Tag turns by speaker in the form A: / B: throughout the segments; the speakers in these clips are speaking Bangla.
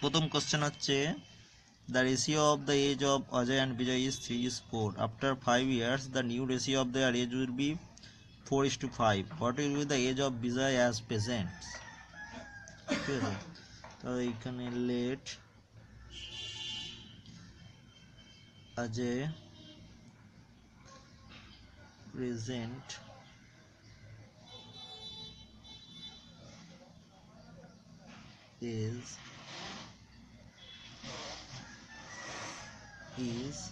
A: প্রথম কোশ্চেন হচ্ছে the ratio of the age of Ajay and Bijoy is three is four after five years the new ratio of their age will be four is to five what will be the age of Bijoy as present ঠিক আছে? তো এইখানে let Ajay present is is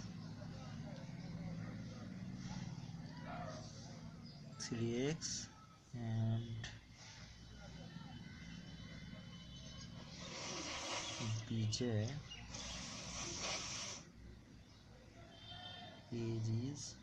A: three x and bj is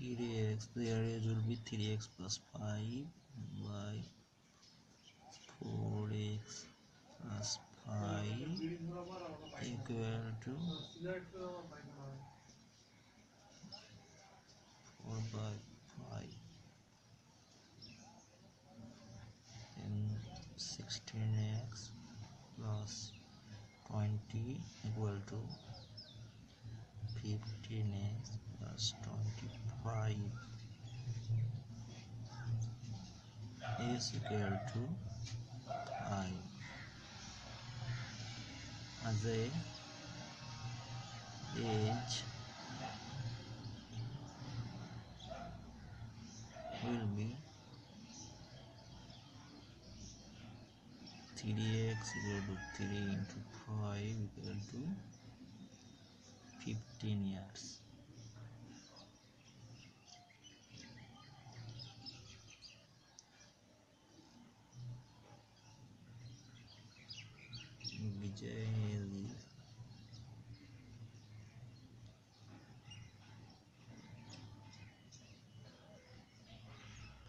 A: three x the area will be three x plus 5 by four x plus 5 equal to four by 5 and 16x plus 20 equal to 15x plus 20 five is equal to five as a age will be 3x equal to 3 into 5 equal to 15 years. Vijay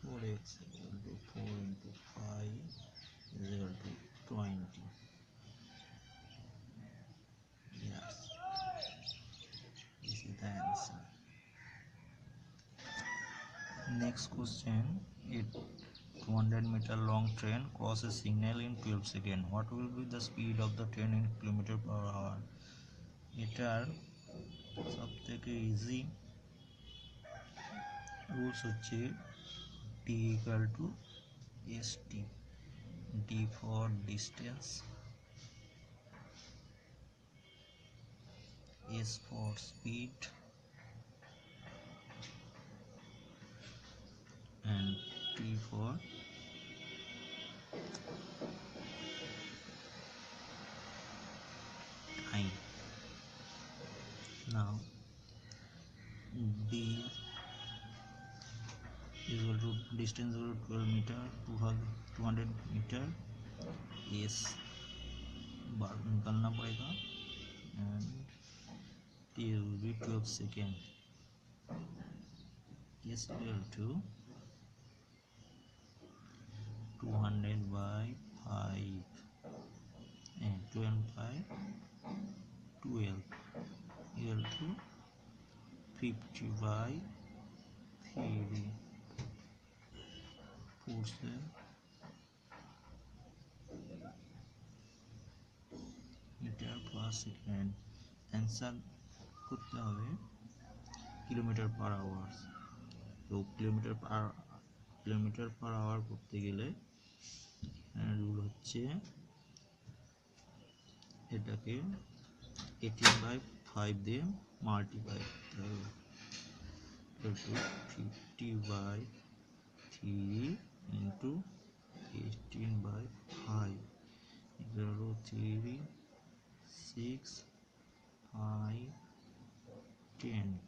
A: 4x equal to 4 into 5 is equal to 20 yes. This is the answer next question it 200 meter long train crosses signal in 12 seconds what will be the speed of the train in kilometer per hour এটার সব থেকে ইজি রুলস হচ্ছে t equal to st d for distance s for speed and t for distance equal to 12 meter 200 meter s बार निकालना पड़ेगा will be 12 second s equal to 200 by 5 and 12 by 12 equal to 50 by 3 force metre per second answer করতে হবে। কিলোমিটার পার আওয়ার তো kilometre per kilometre per hour করতে গেলে রুল হচ্ছে এটাকে এইটিন বাই ফাইভ দিয়ে মাল্টিপ্লাই করতে হবে। Fifty by three into 18 by 5 equal 3 6 5 10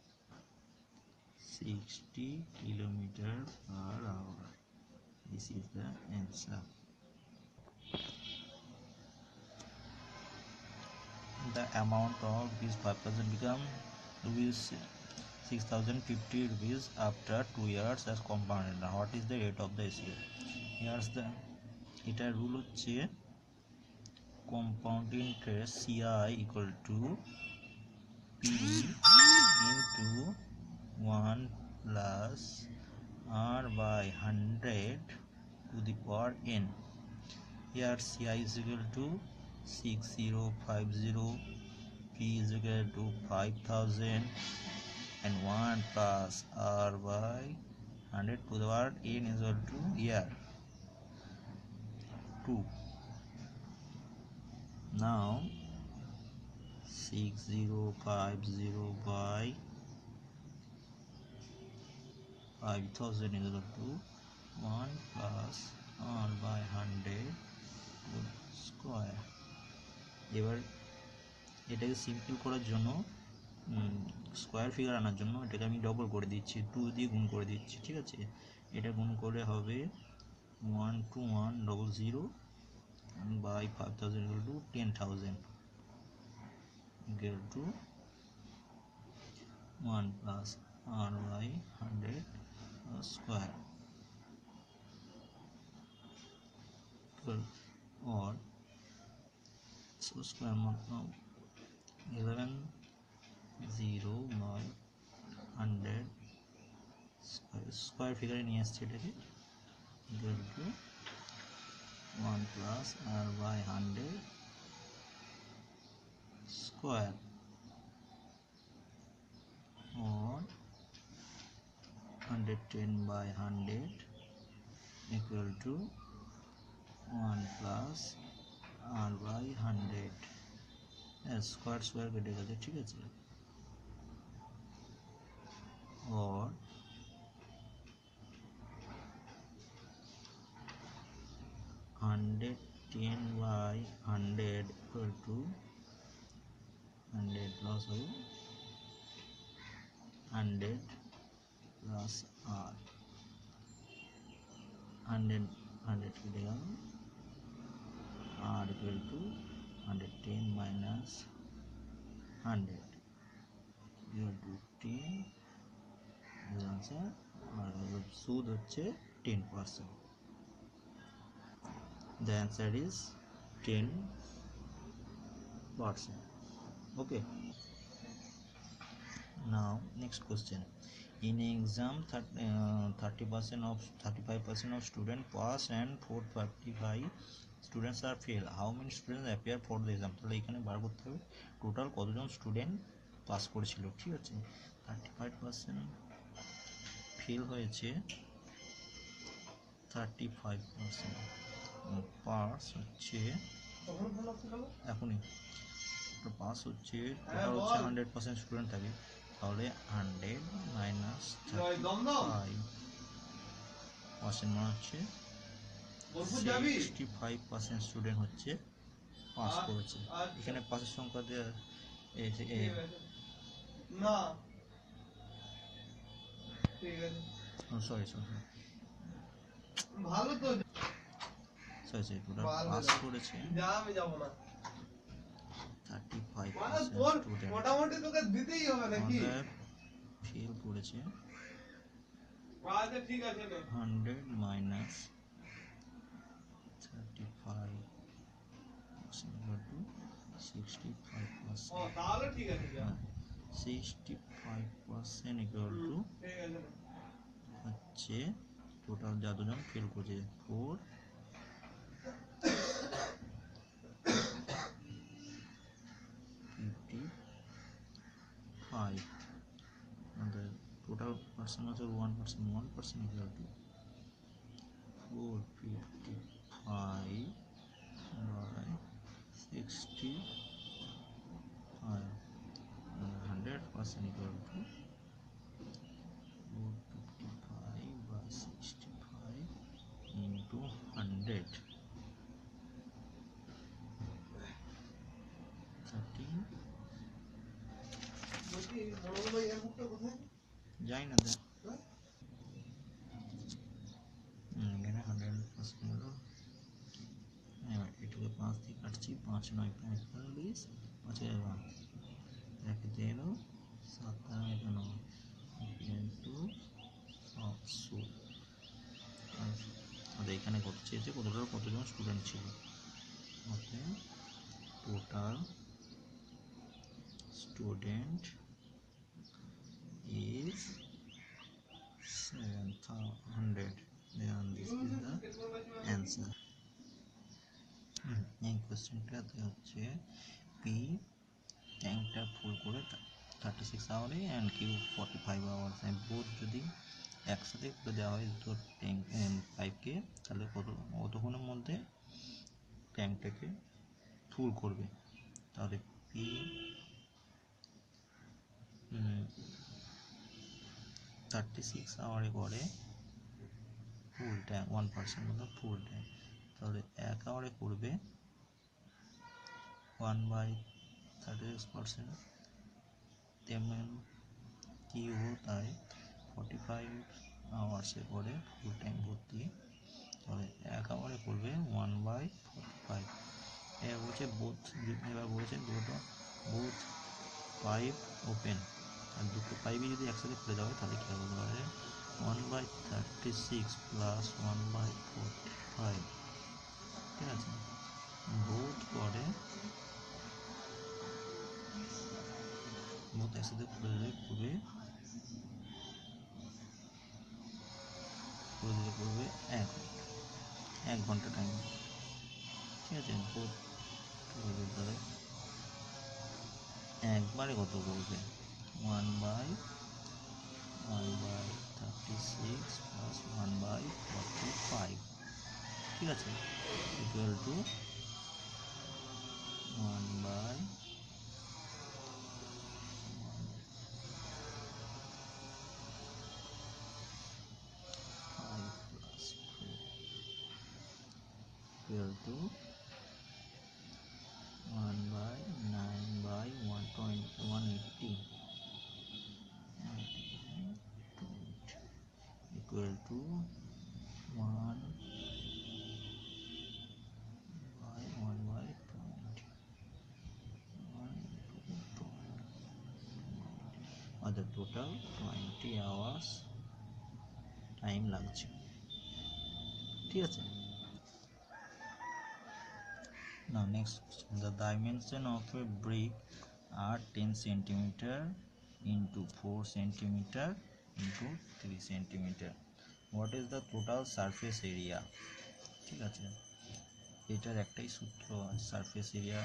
A: 60 kilometer per hour. This is the answer. The amount of this 5% become we see 6050 rupees after 2 years as compounded what is the rate of the ACO here's the এটার রুল হচ্ছে compound interest CI equal to P into 1 plus R by 100 to the power n here CI is equal to 6050 P is equal to 5000 and 1 plus R by 100 to the power n is equal to here 2 now 6050 by 5000 is equal to 1 plus r by 100 square এবার এটাকে সিম্পল করার জন্য স্কোয়ার ফিগার আনার জন্য এটাকে আমি ডবল করে দিচ্ছি টু দিয়ে গুণ করে দিচ্ছি, ঠিক আছে? এটা গুণ করে হবে one two one double zero by five thousand equal to ten thousand গেল to one plus R by hundred square or, so square mod of 0 by 100 square square figure নিয়ে আসছে এটাকে equal to 1 plus r by 100 square or 110 by 100 equal to 1 plus r by 100 square square কেটে গেছে ঠিক আছে or hundred ten by hundred equal to hundred plus হবে hundred plus r hundred hundred কেটে গেল r equal to hundred ten minus hundred equal to ten Answer আর সুদ হচ্ছে ten percent the answer is 10 percent okay now next question in exam thir- uh, 30 percent of 35 percent of student pass and 435 students are fail how many students appear for the exam তাহলে এখানে বার করতে হবে টোটাল কতজন স্টুডেন্ট পাস করেছিল ঠিক আছে থার্টি ফাইভ পার্সেন্ট ফেল হয়েছে থার্টি ফাইভ পার্সেন্ট পাস হচ্ছে। এখনই। পাস হচ্ছে টোটাল হচ্ছে হান্ড্রেড পার্সেন্ট স্টুডেন্ট থাকে। তাহলে হান্ড্রেড মাইনাস ফাইভ পার্সেন্ট মানে হচ্ছে সিক্সটি ফাইভ পার্সেন্ট স্টুডেন্ট হচ্ছে পাস করেছে। এখানে পাসের সংখ্যা দেওয়া সরি সরি
B: ভালো তো।
A: সরি সরি টোটাল
B: ভালো
A: পাস
B: লাগে।
A: করেছে।
B: যা আমি যাব না।
A: থার্টি ফাইভ
B: মানে
A: পার্সেন্ট
B: তোর
A: স্টুডেন্ট
B: মোটামুটি তোকে দিতেই হবে নাকি?
A: আমাদের ফেল করেছে।
B: আচ্ছা ঠিক আছে নে।
A: Hundred minus thirty five percent to sixty five
B: O
A: percent
B: তাহলে ঠিক আছে যা।
A: Sixty five percent equal to
B: ঠিক আছে নে।
A: হচ্ছে টোটাল যতজন ফেল করেছে। ফোর ফিফটি ফাইভ আমাদের টোটাল পার্সেন্ট আছে one percent one percent equal to four fifty five by sixty five hundred percent equal to 455 by 65 into 100 13
B: বলছি বড় ভাই এর মুখটা কোথায়
A: যাই না দেখ এখানে হান্ড্রেড পার্সেন্ট হলো এবার এটুকু পাঁচ দিয়ে কাটছি পাঁচ নয় পঁয়তাল্লিশ পাঁচ হাজার এক তেরো সাত তেরো একান্ন ইন্টু একশো আর এখানে কত চেয়েছে? কতটা? কতজন স্টুডেন্ট ছিল? Okay total student is 700 then this is এই কোশ্চেনটাতে হচ্ছে পি ট্যাঙ্কটা ফুল করে thirty six আওয়ারে and Q forty five hours and যদি একসাথে করে দেওয়া হয় দুটো ট্যাঙ্ক পাইপকে তাহলে কত, কতক্ষণের মধ্যে ট্যাঙ্কটাকে ফুল করবে? তাহলে পি থার্টি সিক্স আওয়ারে করে ফুল ট্যাঙ্ক ওয়ান পার্সেন্ট মতো ফুল ট্যাঙ্ক তাহলে এক আওয়ারে করবে one by thirty six percent তেমন কিউ তাই ফর্টি ফাইভ আওয়ার্সে করে ফুল ট্যাঙ্ক ভর্তি। তাহলে এক আওয়ারে করবে ওয়ান বাই ফর্টি ফাইভ এবার বলছে বোথ এবার বলেছে দুটো বোথ পাইপ ওপেন আর দুটো পাইপই যদি একসাথে খুলে দেওয়া হয় তাহলে কী হবে তাহলে one by thirty six plus one by forty five ঠিক আছে? একসাথে দিলে খুবই খুলে দিলে করবে এক এক ঘণ্টা টাইম ঠিক আছে? তাহলে একবারে কত করবে one by one by thirty six plus one by forty five ঠিক আছে? Equal to one by by nine by one twenty one eighty equal to 1 by 1 by 20 1 to 20 other total 20 hours time লাগছে। ঠিক আছে? Next the dimension of a brick are 10 centimeter into 4 centimeter into 3 centimeter what is the total surface area ঠিক আছে এটার একটাই সূত্র সারফেস এরিয়া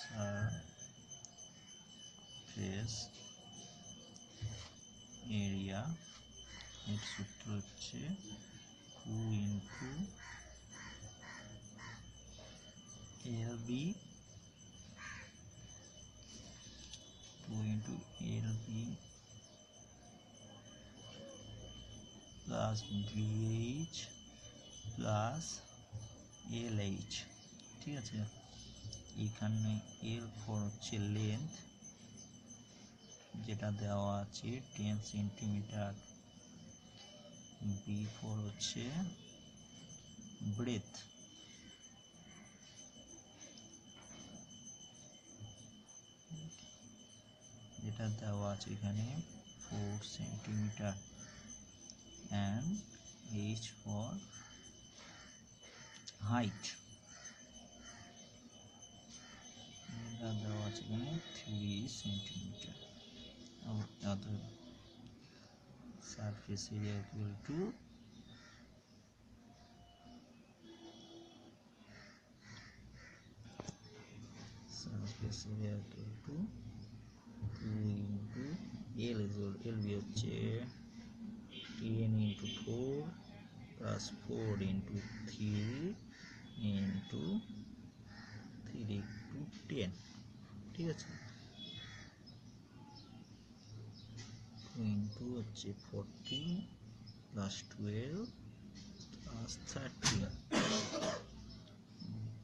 A: সারফেস এরিয়া এর সূত্র হচ্ছে two into L B two into L B plus B H plus L H ঠিক আছে? এখানে এল ফোর হচ্ছে লেন্থ যেটা দেওয়া আছে টেন সেন্টিমিটার বি ফোর হচ্ছে ব্রেথ যেটা দেওয়া আছে এখানে four centimetre H for height এটা দেওয়া আছে এখানে three centimetre other surface area equal to surface area equal to 2 into L is equal L B হচ্ছে 10 into 4 plus 4 into 3 into 3 into 10 ঠিক আছে? ইন্টু হচ্ছে forty plus twelve plus thirty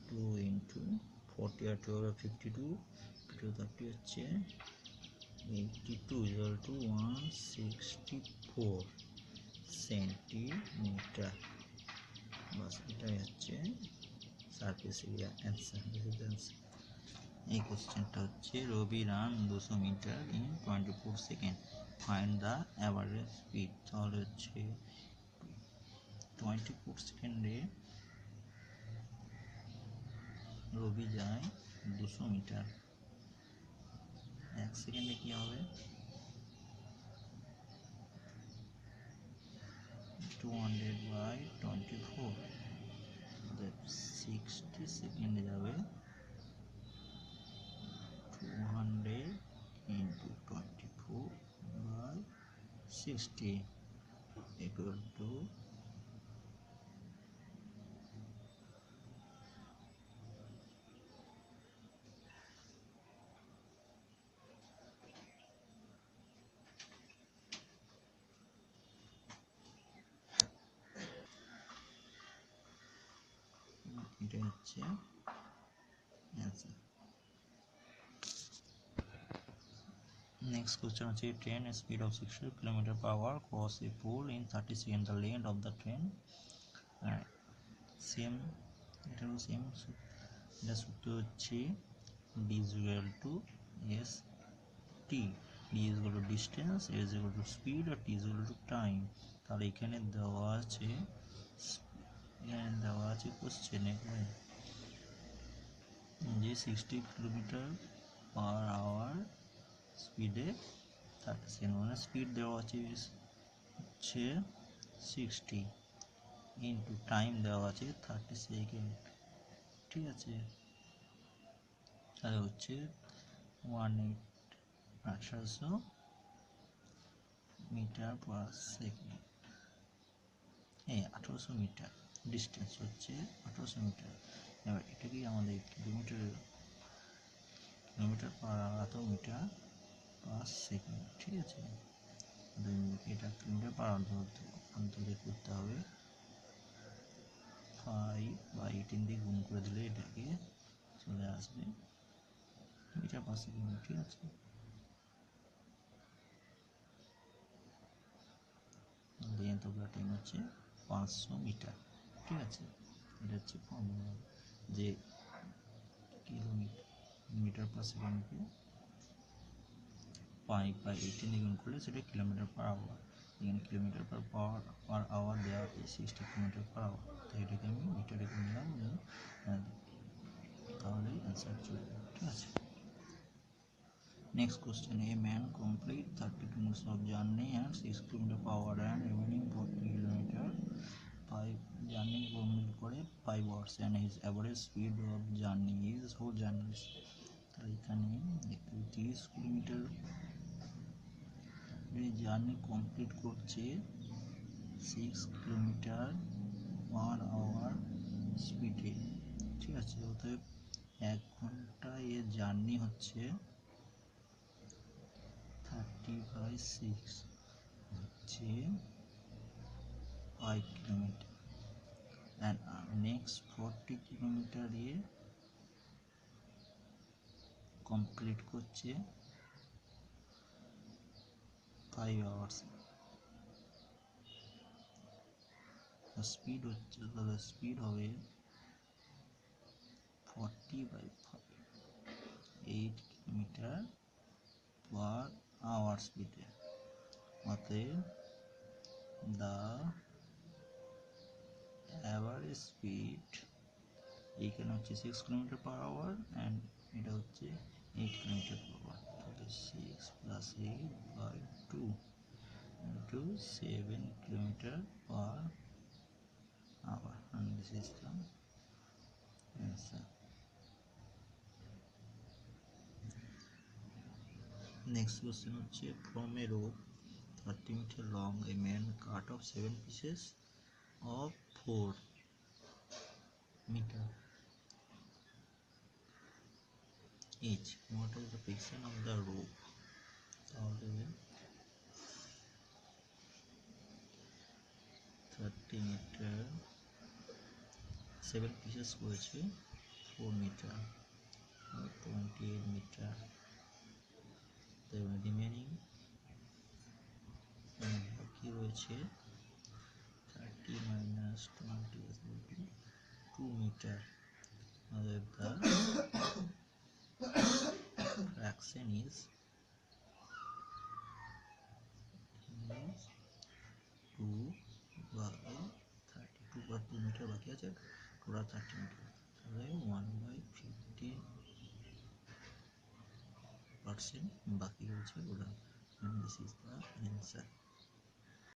A: two into forty আর twelve fifty two two thirty হচ্ছে eighty two equal to one sixty four centimetre বাস, এটাই হচ্ছে সার্ফেস এরিয়া অ্যান্সার এই কোশ্চেনটা হচ্ছে রবি রান দুশো metre in twenty four second find the average speed তাহলে হচ্ছে টোয়েন্টি ফোর সেকেন্ডে রবি যায় দুশো মিটার এক সেকেন্ডে কী হবে two hundred by twenty four sixty সেকেন্ডে যাবে two hundred into twenty four by sixty equal to এটা হচ্ছে অ্যান্সার নেক্সট কোশ্চেন হচ্ছে train speed of sixty kilometre per hour cross a pole in thirty second the length of the train same এটারও সেম এটা সূত্র হচ্ছে D is equal to S T D is equal to distance S equal to speed আর T is equal to time তাহলে এখানে দেওয়া আছে এখানে দেওয়া আছে কোশ্চেনে যে সিক্সটি কিলোমিটার পার আওয়ার স্পিডে সেকেন্ড মানে স্পিড দেওয়া আছে হচ্ছে সিক্সটি ইন্টু টাইম দেওয়া আছে থার্টি সেকেন্ড ঠিক আছে তাহলে হচ্ছে ওয়ান এইট আঠারোশো মিটার পার সেকেন্ড এই আঠারোশো মিটার ডিস্টেন্স হচ্ছে আঠারোশো মিটার। এবার এটাকেই আমাদের কিলোমিটার কিলোমিটার পার এত মিটার পার সেকেন্ড, ঠিক আছে? এটা কিলোমিটার পার অন্তরে করতে হবে। ফাইভ বা এইটিন দিয়ে গুণ করে দিলে এটাকে চলে আসবে মিটার পার সেকেন্ড, ঠিক আছে? দ্য টাইম হচ্ছে পাঁচশো মিটার। ঠিক আছে? এটা হচ্ছে ফর্মুলা যে কিলোমিটার মিটার পার সেকেন্ডকে ফাইভ বা এইটিন গুণ করলে সেটা কিলোমিটার পার আওয়ার এখানে kilometre per power per hour দেওয়া সিক্সটি কিলোমিটার পার আওয়ার তো এটাকে আমি মিটারে নিলাম তাহলেই অ্যান্সার চলে যাবে, ঠিক আছে? Next question a man complete thirty kilometre of journey and six kilometre power and remaining forty kilometre five journey complete করে five hours and his average speed of journey is whole journey তাহলে এখানে তিরিশ কিলোমিটার জার্নি কমপ্লিট করছে সিক্স কিলোমিটার পার আওয়ার স্পিডে ঠিক আছে, অতএব এক ঘণ্টা এর জার্নি হচ্ছে থার্টি বাই সিক্স হচ্ছে five kilometre and next forty kilometre A complete করছে ফাইভ আওয়ার্স স্পিড হচ্ছে তাহলে স্পিড হবে forty by five eight kilometre per hour স্পিডে অতএব দ্য অ্যাভারেজ স্পিড এইখানে হচ্ছে six kilometre per hour and এটা হচ্ছে এইট কিলোমিটার পার আওয়ার তাহলে six plus eight by two into seven kilometre per hour and this is the answer. Next question হচ্ছে from a rope 30 meter long, a man cut off 7 pieces. of 4 meter each what is the position of the rope তাহলে 30 meter 7 pieces করেছে 4 meter 28 meter the remaining বাকি রয়েছে thirty minus twenty two metre অতএব the fraction is is 2 by 32 বা 2 মিটার বাকি আছে টোটাল 30 মিটার তাহলে 1 বাই 15 পার্সেন্ট বাকি রয়েছে ওটা। This is the answer